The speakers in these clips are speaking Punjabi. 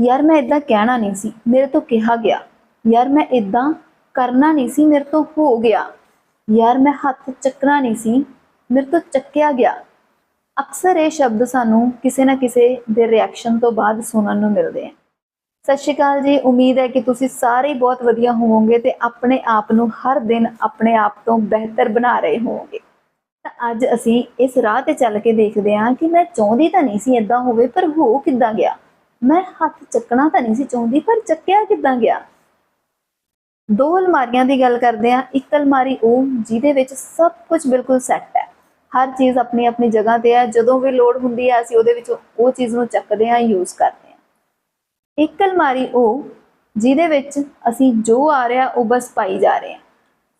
ਯਾਰ ਮੈਂ ਇਦਾਂ ਕਹਿਣਾ ਨਹੀਂ ਸੀ, ਮੇਰੇ ਤੋਂ ਕਿਹਾ ਗਿਆ। ਯਾਰ ਮੈਂ ਇਦਾਂ ਕਰਨਾ ਨਹੀਂ ਸੀ, ਮੇਰੇ ਤੋਂ ਹੋ ਗਿਆ। ਯਾਰ ਮੈਂ ਹੱਥ ਚੱਕਣਾ ਨਹੀਂ ਸੀ, ਮੇਰੇ ਤੋਂ ਚੱਕਿਆ ਗਿਆ। ਅਕਸਰ ਇਹ ਸ਼ਬਦ ਸਾਨੂੰ ਕਿਸੇ ਨਾ ਕਿਸੇ ਦੇ ਰਿਐਕਸ਼ਨ ਤੋਂ ਬਾਅਦ ਸੁਣਨ ਨੂੰ ਮਿਲਦੇ ਆ। ਸਤਿ ਸ਼੍ਰੀ ਅਕਾਲ ਜੀ, ਉਮੀਦ ਹੈ ਕਿ ਤੁਸੀਂ ਸਾਰੇ ਬਹੁਤ ਵਧੀਆ ਹੋਵੋਗੇ ਤੇ ਆਪਣੇ ਆਪ ਨੂੰ ਹਰ ਦਿਨ ਆਪਣੇ ਆਪ ਤੋਂ ਬਿਹਤਰ ਬਣਾ ਰਹੇ ਹੋਵੋਗੇ। ਤਾਂ ਅੱਜ ਅਸੀਂ ਇਸ ਰਾਹ ਤੇ ਚੱਲ ਕੇ ਦੇਖਦੇ ਹਾਂ ਕਿ ਮੈਂ ਚਾਹੁੰਦੀ ਤਾਂ ਨਹੀਂ ਸੀ ਇਦਾਂ ਹੋਵੇ, ਪਰ ਹੋ ਕਿੱਦਾਂ ਗਿਆ? ਮੈਂ ਹੱਥ ਚੱਕਣਾ ਤਾਂ ਨਹੀਂ ਸੀ ਚਾਹੁੰਦੀ, ਪਰ ਚੱਕਿਆ ਕਿੱਦਾਂ ਗਿਆ? ਦੋ ਅਲਮਾਰੀਆਂ ਦੀ ਗੱਲ ਕਰਦੇ ਹਾਂ, ਇੱਕ ਅਲਮਾਰੀ ਉਹ ਜਿਹਦੇ ਵਿੱਚ ਸਭ ਕੁਝ ਬਿਲਕੁਲ ਸੈੱਟ ਹੈ। ਹਰ ਚੀਜ਼ ਆਪਣੀ ਆਪਣੀ ਜਗ੍ਹਾ ਤੇ ਹੈ, ਜਦੋਂ ਵੀ ਲੋੜ ਹੁੰਦੀ ਹੈ, ਅਸੀਂ ਉਹਦੇ ਵਿੱਚ ਉਹ ਚੀਜ਼ ਨੂੰ ਚੱਕਦੇ ਹਾਂ ਯੂਜ਼ ਕਰਦੇ ਹਾਂ। ਇੱਕ ਅਲਮਾਰੀ ਉਹ ਜਿਹਦੇ ਵਿੱਚ ਅਸੀਂ ਜੋ ਆ ਰਿਹਾ, ਉਹ ਬਸ ਪਾਈ ਜਾ ਰਹੇ ਹਾਂ।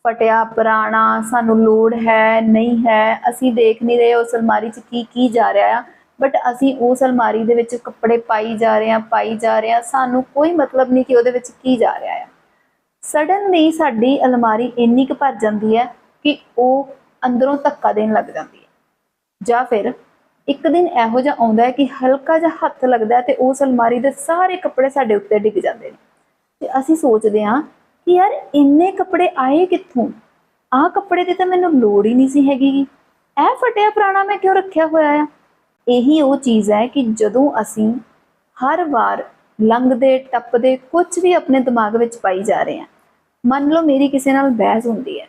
ਫਟਿਆ, ਪੁਰਾਣਾ, ਸਾਨੂੰ ਲੋੜ ਹੈ, ਨਹੀਂ ਹੈ, ਅਸੀਂ ਦੇਖ ਨਹੀਂ ਰਹੇ ਉਸ ਅਲਮਾਰੀ 'ਚ ਕੀ ਕੀ ਜਾ ਰਿਹਾ ਆ। ਬਟ ਅਸੀਂ ਉਸ ਅਲਮਾਰੀ ਦੇ ਵਿੱਚ ਕੱਪੜੇ ਪਾਈ ਜਾ ਰਹੇ ਹਾਂ, ਪਾਈ ਜਾ ਰਹੇ ਹਾਂ। ਸਾਨੂੰ ਕੋਈ ਮਤਲਬ ਨਹੀਂ ਕਿ ਉਹਦੇ ਵਿੱਚ ਕੀ ਜਾ ਰਿਹਾ ਆ। ਸਡਨਲੀ ਸਾਡੀ ਅਲਮਾਰੀ ਇੰਨੀ ਕੁ ਭਰ ਜਾਂਦੀ ਹੈ ਕਿ ਉਹ ਅੰਦਰੋਂ ਧੱਕਾ ਦੇਣ ਲੱਗ ਜਾਂਦੀ ਹੈ। ਜਾਂ ਫਿਰ ਇੱਕ ਦਿਨ ਇਹੋ ਜਿਹਾ ਆਉਂਦਾ ਹੈ ਕਿ ਹਲਕਾ ਜਿਹਾ ਹੱਥ ਲੱਗਦਾ ਹੈ ਤੇ ਉਸ ਅਲਮਾਰੀ ਦੇ ਸਾਰੇ ਕੱਪੜੇ ਸਾਡੇ ਉੱਤੇ ਡਿੱਗ ਜਾਂਦੇ ਨੇ। ਤੇ ਅਸੀਂ ਸੋਚਦੇ ਹਾਂ ਕਿ ਯਾਰ ਇੰਨੇ ਕੱਪੜੇ ਆਏ ਕਿੱਥੋਂ? ਆਹ ਕੱਪੜੇ ਦੀ ਤਾਂ ਮੈਨੂੰ ਲੋੜ ਹੀ ਨਹੀਂ ਸੀ ਹੈਗੀ। ਇਹ ਫਟਿਆ ਪੁਰਾਣਾ ਮੈਂ ਕਿਉਂ ਰੱਖਿਆ ਹੋਇਆ ਆ? ਇਹੀ ਉਹ ਚੀਜ਼ ਹੈ ਕਿ ਜਦੋਂ ਅਸੀਂ ਹਰ ਵਾਰ ਲੰਘਦੇ, ਟੱਪਦੇ ਕੁਝ ਵੀ ਆਪਣੇ ਦਿਮਾਗ ਵਿੱਚ ਪਾਈ ਜਾ ਰਹੇ ਹਾਂ, ਮੰਨ ਲਓ ਮੇਰੀ ਕਿਸੇ ਨਾਲ ਬਹਿਸ ਹੁੰਦੀ ਹੈ।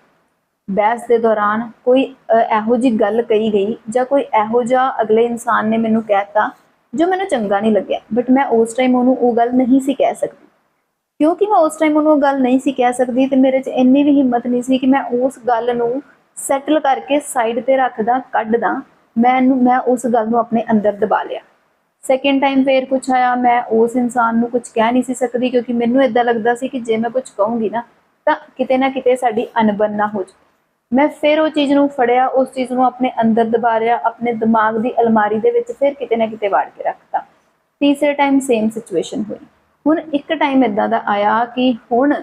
ਬਹਿਸ ਦੇ ਦੌਰਾਨ ਕੋਈ ਇਹੋ ਜੀ ਗੱਲ ਕਹੀ ਗਈ ਜਾਂ ਕੋਈ ਇਹੋ ਜਿਹਾ ਅਗਲੇ ਇਨਸਾਨ ਨੇ ਮੈਨੂੰ ਕਹਿਤਾ ਜੋ ਮੈਨੂੰ ਚੰਗਾ ਨਹੀਂ ਲੱਗਿਆ ਬਟ ਮੈਂ ਉਸ ਟਾਈਮ ਉਹਨੂੰ ਉਹ ਗੱਲ ਨਹੀਂ ਸੀ ਕਹਿ ਸਕਦੀ। ਕਿਉਂਕਿ ਮੈਂ ਉਸ ਟਾਈਮ ਉਹਨੂੰ ਉਹ ਗੱਲ ਨਹੀਂ ਸੀ ਕਹਿ ਸਕਦੀ ਤੇ ਮੇਰੇ 'ਚ ਇੰਨੀ ਵੀ ਹਿੰਮਤ ਨਹੀਂ ਸੀ ਕਿ ਮੈਂ ਉਸ ਗੱਲ ਨੂੰ ਸੈਟਲ ਕਰਕੇ ਸਾਈਡ ਤੇ ਰੱਖਦਾ, ਕੱਢਦਾ ਮੈਨੂੰ, ਮੈਂ ਉਸ ਗੱਲ ਨੂੰ ਆਪਣੇ ਅੰਦਰ ਦਬਾ ਲਿਆ। ਸੈਕਿੰਡ ਟਾਈਮ ਫੇਰ ਕੁਝ ਆਇਆ, ਮੈਂ ਉਸ ਇਨਸਾਨ ਨੂੰ ਕੁਝ ਕਹਿ ਨਹੀਂ ਸੀ ਸਕਦੀ, ਕਿਉਂਕਿ ਮੈਨੂੰ ਇਦਾਂ ਲੱਗਦਾ ਸੀ ਕਿ ਜੇ ਮੈਂ ਕੁਝ ਕਹੂੰਗੀ ਨਾ, ਤਾਂ ਕਿਤੇ ਨਾ ਕਿਤੇ ਸਾਡੀ ਅਣਬਣ ਨਾ ਹੋ ਜਾਵੇ ਮੈਂ ਫਿਰ ਉਹ ਚੀਜ਼ ਨੂੰ ਫੜਿਆ, ਉਸ ਚੀਜ਼ ਨੂੰ ਆਪਣੇ ਅੰਦਰ ਦਬਾ ਲਿਆ, ਆਪਣੇ ਦਿਮਾਗ ਦੀ ਅਲਮਾਰੀ ਦੇ ਵਿੱਚ ਫਿਰ ਕਿਤੇ ਨਾ ਕਿਤੇ ਵਾੜ ਕੇ ਰੱਖਤਾ। ਤੀਸਰੇ ਟਾਈਮ ਸੇਮ ਸਿਚੁਏਸ਼ਨ ਹੋਈ। ਹੁਣ ਇੱਕ ਟਾਈਮ ਇਦਾਂ ਦਾ ਆਇਆ ਕਿ ਹੁਣ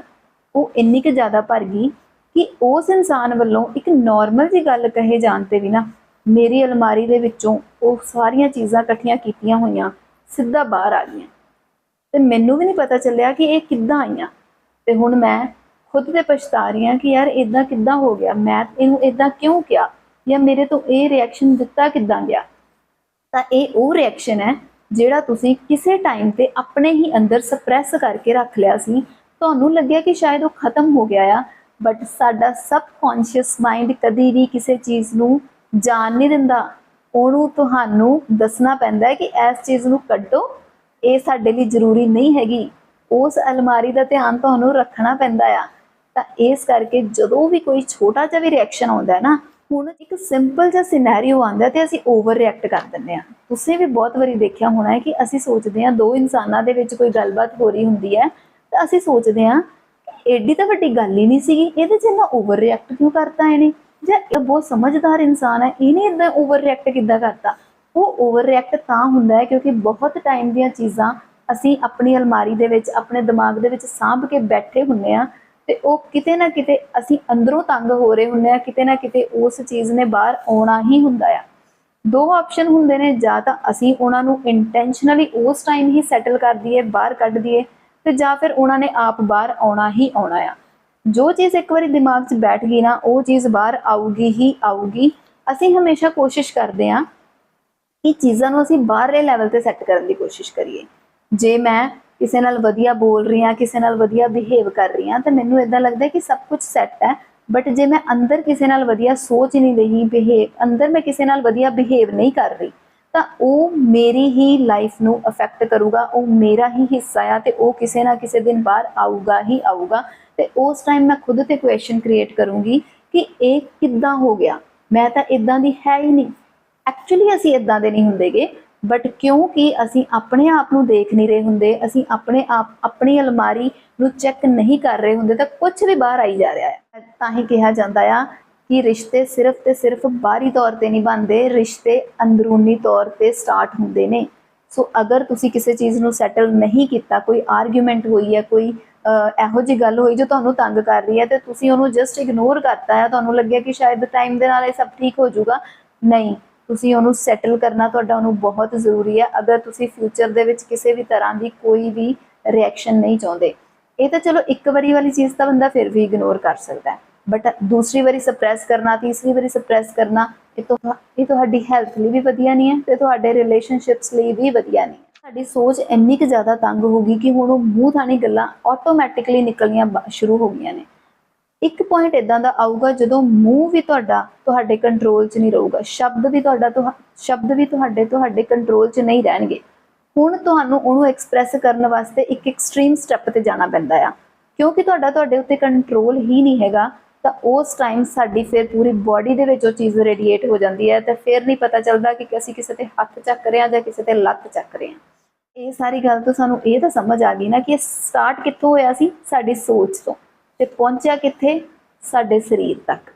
ਉਹ ਇੰਨੀ ਕੁ ਜ਼ਿਆਦਾ ਭਰ ਗਈ ਕਿ ਉਸ ਇਨਸਾਨ ਵੱਲੋਂ ਇੱਕ ਨਾਰਮਲ ਜੀ ਗੱਲ ਕਹੇ ਜਾਣ ਤੇ ਵੀ ਨਾ ਮੇਰੀ ਅਲਮਾਰੀ ਦੇ ਵਿੱਚੋਂ ਉਹ ਸਾਰੀਆਂ ਚੀਜ਼ਾਂ ਇਕੱਠੀਆਂ ਕੀਤੀਆਂ ਹੋਈਆਂ, ਸਿੱਧਾ ਬਾਹਰ ਆ ਗਈਆਂ। ਤੇ ਮੈਨੂੰ ਵੀ ਨਹੀਂ ਪਤਾ ਚੱਲਿਆ ਕਿ ਇਹ ਕਿੱਦਾਂ ਆਈਆਂ। ਤੇ ਹੁਣ ਮੈਂ ਖੁਦ ਤੇ ਪਛਤਾ ਰਹੀ ਹਾਂ ਕਿ ਯਾਰ ਇਦਾਂ ਕਿੱਦਾਂ ਹੋ ਗਿਆ? ਮੈਂ ਇਹਨੂੰ ਇਦਾਂ ਕਿਉਂ ਕਿਹਾ? ਜਾਂ ਮੇਰੇ ਤੋਂ ਇਹ ਰਿਐਕਸ਼ਨ ਦਿੱਤਾ ਕਿੱਦਾਂ ਗਿਆ? ਤਾਂ ਇਹ ਉਹ ਰਿਐਕਸ਼ਨ ਹੈ ਜਿਹੜਾ ਤੁਸੀਂ ਕਿਸੇ ਟਾਈਮ ਤੇ ਆਪਣੇ ਹੀ ਅੰਦਰ ਸਪਰੈਸ ਕਰਕੇ ਰੱਖ ਲਿਆ ਸੀ। ਤੁਹਾਨੂੰ ਲੱਗਿਆ ਕਿ ਸ਼ਾਇਦ ਉਹ ਖਤਮ ਹੋ ਗਿਆ ਆ ਬਟ ਸਾਡਾ ਸਬਕੌਂਸ਼ੀਅਸ ਮਾਈਂਡ ਕਦੀ ਵੀ ਕਿਸੇ ਚੀਜ਼ ਨੂੰ ਜਾਣ ਨਹੀਂ ਦਿੰਦਾ। ਉਹਨੂੰ ਤੁਹਾਨੂੰ ਦੱਸਣਾ ਪੈਂਦਾ ਹੈ ਕਿ ਇਸ ਚੀਜ਼ ਨੂੰ ਕੱਢੋ। ਇਹ ਸਾਡੇ ਲਈ ਜ਼ਰੂਰੀ ਨਹੀਂ ਹੈਗੀ। ਉਸ ਅਲਮਾਰੀ ਦਾ ਧਿਆਨ ਤੁਹਾਨੂੰ ਰੱਖਣਾ ਪੈਂਦਾ ਆ। ਤਾਂ ਇਸ ਕਰਕੇ ਜਦੋਂ ਵੀ ਕੋਈ ਛੋਟਾ ਜਿਹਾ ਵੀ ਰਿਐਕਸ਼ਨ ਆਉਂਦਾ ਹੈ ਨਾ, ਹੁਣ ਇੱਕ ਸਿੰਪਲ ਜਿਹਾ ਸਿਨੈਰੀਓ ਆਉਂਦਾ ਤੇ ਅਸੀਂ ਓਵਰ ਰਿਐਕਟ ਕਰ ਦਿੰਦੇ ਆ ਤੁਸੀਂ ਵੀ ਬਹੁਤ ਵਾਰੀ ਦੇਖਿਆ ਹੋਣਾ ਹੈ ਕਿ ਅਸੀਂ ਸੋਚਦੇ ਆ ਦੋ ਇਨਸਾਨਾਂ ਦੇ ਵਿੱਚ ਕੋਈ ਗੱਲਬਾਤ ਹੋ ਰਹੀ ਹੁੰਦੀ ਹੈ, ਤਾਂ ਅਸੀਂ ਸੋਚਦੇ ਆ ਐਡੀ ਤਾਂ ਵੱਡੀ ਗੱਲ ਹੀ ਨਹੀਂ ਸੀਗੀ, ਇਹਦੇ 'ਚ ਇੰਨਾ ਓਵਰ ਰਿਐਕਟ ਕਿਉਂ ਕਰਤਾ ਇਹਨੇ? ਜਾਂ ਇਹ ਬਹੁਤ ਸਮਝਦਾਰ ਇਨਸਾਨ ਹੈ, ਇਹਨੇ ਇਦਾਂ ਓਵਰ ਰਿਐਕਟ ਕਿੱਦਾਂ ਕਰਤਾ? ਉਹ ਓਵਰ ਰਿਐਕਟ ਤਾਂ ਹੁੰਦਾ ਹੈ ਕਿਉਂਕਿ ਬਹੁਤ ਟਾਈਮ ਦੀਆਂ ਚੀਜ਼ਾਂ ਅਸੀਂ ਆਪਣੀ ਅਲਮਾਰੀ ਦੇ ਵਿੱਚ, ਆਪਣੇ ਦਿਮਾਗ ਦੇ ਵਿੱਚ ਸਾਂਭ ਕੇ ਬੈਠੇ ਹੁੰਨੇ ਆ ਤੇ ਉਹ ਕਿਤੇ ਨਾ ਕਿਤੇ ਅਸੀਂ ਅੰਦਰੋਂ ਤੰਗ ਹੋ ਰਹੇ ਹੁੰਨੇ ਆ ਕਿਤੇ ਨਾ ਕਿਤੇ ਉਸ ਚੀਜ਼ ਨੇ ਬਾਹਰ ਆਉਣਾ ਹੀ ਹੁੰਦਾ ਆ। ਦੋ ਆਪਸ਼ਨ ਹੁੰਦੇ ਨੇ, ਜਾਂ ਤਾਂ ਅਸੀਂ ਉਹਨਾਂ ਨੂੰ ਇੰਟੈਂਸ਼ਨਲੀ ਉਸ ਟਾਈਮ ਹੀ ਸੈਟਲ ਕਰ ਦਈਏ, ਬਾਹਰ ਕੱਢ ਦਈਏ ਤੇ ਜਾਂ ਫਿਰ ਉਹਨਾਂ ਨੇ ਆਪ ਬਾਹਰ ਆਉਣਾ ਹੀ ਆਉਣਾ ਆ। ਜੋ ਚੀਜ਼ ਇੱਕ ਵਾਰੀ ਦਿਮਾਗ 'ਚ ਬੈਠ ਗਈ ਨਾ, ਉਹ ਚੀਜ਼ ਬਾਹਰ ਆਊਗੀ ਹੀ ਆਊਗੀ। ਅਸੀਂ ਹਮੇਸ਼ਾ ਕੋਸ਼ਿਸ਼ ਕਰਦੇ ਆ ਕਿ ਚੀਜ਼ਾਂ ਨੂੰ ਅਸੀਂ ਬਾਹਰਲੇ ਲੈਵਲ ਤੇ ਸੈੱਟ ਕਰਨ ਦੀ ਕੋਸ਼ਿਸ਼ ਕਰੀਏ। ਜੇ ਮੈਂ ਕਿਸੇ ਨਾਲ ਵਧੀਆ ਬੋਲ ਰਹੀ ਹਾਂ, ਕਿਸੇ ਨਾਲ ਵਧੀਆ ਬਿਹੇਵ ਕਰ ਰਹੀ ਹਾਂ, ਤਾਂ ਮੈਨੂੰ ਇਦਾਂ ਲੱਗਦਾ ਕਿ ਸਭ ਕੁਝ ਸੈੱਟ ਹੈ। ਬਟ ਜੇ ਮੈਂ ਅੰਦਰ ਕਿਸੇ ਨਾਲ ਵਧੀਆ ਸੋਚ ਨਹੀਂ ਰਹੀ ਬਿਹੇਵ ਅੰਦਰ ਮੈਂ ਕਿਸੇ ਨਾਲ ਵਧੀਆ ਬਿਹੇਵ ਨਹੀਂ ਕਰ ਰਹੀ ਤਾਂ ਉਹ ਮੇਰੀ ਹੀ ਲਾਈਫ ਨੂੰ ਅਫੈਕਟ ਕਰੂਗਾ, ਉਹ ਮੇਰਾ ਹੀ ਹਿੱਸਾ ਆ ਤੇ ਉਹ ਕਿਸੇ ਨਾ ਕਿਸੇ ਦਿਨ ਬਾਹਰ ਆਊਗਾ ਹੀ ਆਊਗਾ। ਤੇ ਉਸ ਟਾਈਮ ਮੈਂ ਖੁਦ ਤੇ ਕੁਐਸਚਨ ਕ੍ਰੀਏਟ ਕਰੂੰਗੀ ਕਿ ਇਹ ਕਿੱਦਾਂ ਹੋ ਗਿਆ? ਮੈਂ ਤਾਂ ਇਦਾਂ ਦੀ ਹੈ ਹੀ ਨਹੀਂ। ਐਕਚੁਅਲੀ ਅਸੀਂ ਇਦਾਂ ਦੇ ਨਹੀਂ ਹੁੰਦੇਗੇ ਬਟ ਕਿਉਂਕਿ ਅਸੀਂ ਆਪਣੇ ਆਪ ਨੂੰ ਦੇਖ ਨਹੀਂ ਰਹੇ ਹੁੰਦੇ, ਅਸੀਂ ਆਪਣੇ ਆਪ, ਆਪਣੀ ਅਲਮਾਰੀ ਨੂੰ ਚੈੱਕ ਨਹੀਂ ਕਰ ਰਹੇ ਹੁੰਦੇ ਤਾਂ ਕੁਝ ਵੀ ਬਾਹਰ ਆਈ ਜਾ ਰਿਹਾ ਹੈ। ਤਾਂ ਹੀ ਕਿਹਾ ਜਾਂਦਾ ਆ ਕਿ ਰਿਸ਼ਤੇ ਸਿਰਫ ਤੇ ਸਿਰਫ ਬਾਹਰੀ ਤੌਰ ਤੇ ਨਹੀਂ ਬਣਦੇ, ਰਿਸ਼ਤੇ ਅੰਦਰੂਨੀ ਤੌਰ ਤੇ ਸਟਾਰਟ ਹੁੰਦੇ ਨੇ। ਸੋ ਅਗਰ ਤੁਸੀਂ ਕਿਸੇ ਚੀਜ਼ ਨੂੰ ਸੈਟਲ ਨਹੀਂ ਕੀਤਾ, ਕੋਈ ਆਰਗੂਮੈਂਟ ਹੋਈ ਹੈ, ਕੋਈ ਇਹੋ ਜੀ ਗੱਲ ਹੋਈ ਜੋ ਤੁਹਾਨੂੰ ਤੰਗ ਕਰ ਰਹੀ ਹੈ, ਤੇ ਤੁਸੀਂ ਉਹਨੂੰ ਜਸਟ ਇਗਨੋਰ ਕਰਤਾ ਹੈ, ਤੁਹਾਨੂੰ ਲੱਗਿਆ ਕਿ ਸ਼ਾਇਦ ਟਾਈਮ ਦੇ ਨਾਲ ਇਹ ਸਭ ਠੀਕ ਹੋ ਜਾਊਗਾ। ਨਹੀਂ, ਤੁਸੀਂ ਉਹਨੂੰ ਸੈਟਲ ਕਰਨਾ ਤੁਹਾਡਾ ਉਹਨੂੰ ਬਹੁਤ ਜ਼ਰੂਰੀ ਹੈ। ਅਗਰ ਤੁਸੀਂ ਫਿਊਚਰ ਦੇ ਵਿੱਚ ਕਿਸੇ ਵੀ ਤਰ੍ਹਾਂ ਦੀ ਕੋਈ ਵੀ ਰਿਐਕਸ਼ਨ ਨਹੀਂ ਚਾਹੁੰਦੇ, ਇਹ ਤਾਂ ਚਲੋ ਇੱਕ ਵਾਰੀ ਵਾਲੀ ਚੀਜ਼ ਤਾਂ ਬੰਦਾ ਫਿਰ ਵੀ ਇਗਨੋਰ ਕਰ ਸਕਦਾ ਹੈ। ਬਟ ਦੂਸਰੀ ਵਾਰੀ ਸਪਰੈਸ ਕਰਨਾ, ਤੀਸਰੀ ਵਾਰੀ ਸਪਰੈਸ ਕਰਨਾ, ਇਹ ਤੋਂ ਇਹ ਤੁਹਾਡੀ ਹੈਲਥ ਲਈ ਵੀ ਵਧੀਆ ਨਹੀਂ ਹੈ ਤੇ ਤੁਹਾਡੇ ਰਿਲੇਸ਼ਨਸ਼ਿਪਸ ਲਈ ਵੀ ਵਧੀਆ ਨਹੀਂ ਹੈ। ਸਾਡੀ ਸੋਚ ਇੰਨੀ ਕੁ ਜ਼ਿਆਦਾ ਤੰਗ ਹੋ ਗਈ ਕਿ ਹੁਣ ਉਹ ਮੂੰਹ ਥਾਣੀ ਗੱਲਾਂ ਆਟੋਮੈਟਿਕਲੀ ਨਿਕਲਣੀਆਂ ਸ਼ੁਰੂ ਹੋ ਗਈਆਂ ਨੇ। ਇੱਕ ਪੁਆਇੰਟ ਇਦਾਂ ਦਾ ਆਊਗਾ, ਜਦੋਂ ਮੂੰਹ ਵੀ ਤੁਹਾਡਾ ਤੁਹਾਡੇ ਕੰਟਰੋਲ 'ਚ ਨਹੀਂ ਰਹੂਗਾ, ਸ਼ਬਦ ਵੀ ਤੁਹਾਡਾ ਤੁਹਾ- ਸ਼ਬਦ ਵੀ ਤੁਹਾਡੇ ਤੁਹਾਡੇ ਕੰਟਰੋਲ 'ਚ ਨਹੀਂ ਰਹਿਣਗੇ। ਹੁਣ ਤੁਹਾਨੂੰ ਉਹਨੂੰ ਐਕਸਪ੍ਰੈਸ ਕਰਨ ਵਾਸਤੇ ਇੱਕ ਐਕਸਟ੍ਰੀਮ ਸਟੈਪ ਤੇ ਜਾਣਾ ਪੈਂਦਾ ਆ। ਕਿਉਂਕਿ ਤੁਹਾਡਾ ਤੁਹਾਡੇ ਉੱਤੇ ਕੰਟਰੋਲ ਹੀ ਨਹੀਂ ਹੈਗਾ ਤਾਂ ਉਸ ਟਾਈਮ ਸਾਡੀ ਫਿਰ ਪੂਰੀ ਬਾਡੀ ਦੇ ਵਿੱਚ ਉਹ ਚੀਜ਼ ਰੇਡੀਏਟ ਹੋ ਜਾਂਦੀ ਹੈ ਤੇ ਫਿਰ ਨਹੀਂ ਪਤਾ ਚੱਲਦਾ ਕਿ ਅਸੀਂ ਕਿਸੇ ਤੇ ਹੱਥ ਚੱਕ ਰਹੇ ਹਾਂ ਜਾਂ ਕਿਸੇ ਤੇ ਲੱਤ ਚੱਕ ਰਹੇ ਹਾਂ। ਇਹ ਸਾਰੀ ਗੱਲ ਤੋਂ ਸਾਨੂੰ ਇਹ ਤਾਂ ਸਮਝ ਆ ਗਈ ਨਾ ਕਿ ਇਹ ਸਟਾਰਟ ਕਿੱਥੋਂ ਹੋਇਆ ਸੀ? ਸਾਡੀ ਸੋਚ ਤੋਂ ਤੇ ਪਹੁੰਚਿਆ ਕਿੱਥੇ? ਸਾਡੇ ਸਰੀਰ ਤੱਕ।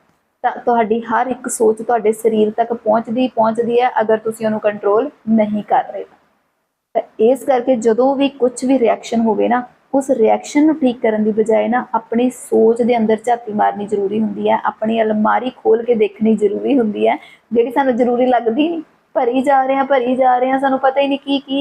ਤਾਂ ਤੁਹਾਡੀ ਹਰ ਇੱਕ ਸੋਚ ਤੁਹਾਡੇ ਸਰੀਰ ਤੱਕ ਪਹੁੰਚਦੀ ਪਹੁੰਚਦੀ ਹੈ ਅਗਰ ਤੁਸੀਂ ਉਹਨੂੰ ਕੰਟਰੋਲ ਨਹੀਂ ਕਰ ਰਹੇ ਤਾਂ। ਇਸ ਕਰਕੇ ਜਦੋਂ ਵੀ ਕੁਝ ਵੀ ਰਿਐਕਸ਼ਨ ਹੋਵੇ ਨਾ ਉਸ ਰਿਐਕਸ਼ਨ ਨੂੰ ਠੀਕ ਕਰਨ ਦੀ ਬਜਾਏ ਨਾ ਆਪਣੀ ਸੋਚ ਦੇ ਅੰਦਰ ਝਾਤੀ ਮਾਰਨੀ ਜ਼ਰੂਰੀ ਹੁੰਦੀ ਹੈ, ਆਪਣੀ ਅਲਮਾਰੀ ਖੋਲ ਕੇ ਦੇਖਣੀ ਜ਼ਰੂਰੀ ਹੁੰਦੀ ਹੈ, ਜਿਹੜੀ ਸਾਨੂੰ ਜ਼ਰੂਰੀ ਲੱਗਦੀ ਨਹੀਂ। ਭਰੀ ਜਾ ਰਹੇ ਹਾਂ, ਭਰੀ ਜਾ ਰਹੇ ਹਾਂ, ਸਾਨੂੰ ਪਤਾ ਹੀ ਨਹੀਂ ਕੀ ਕੀ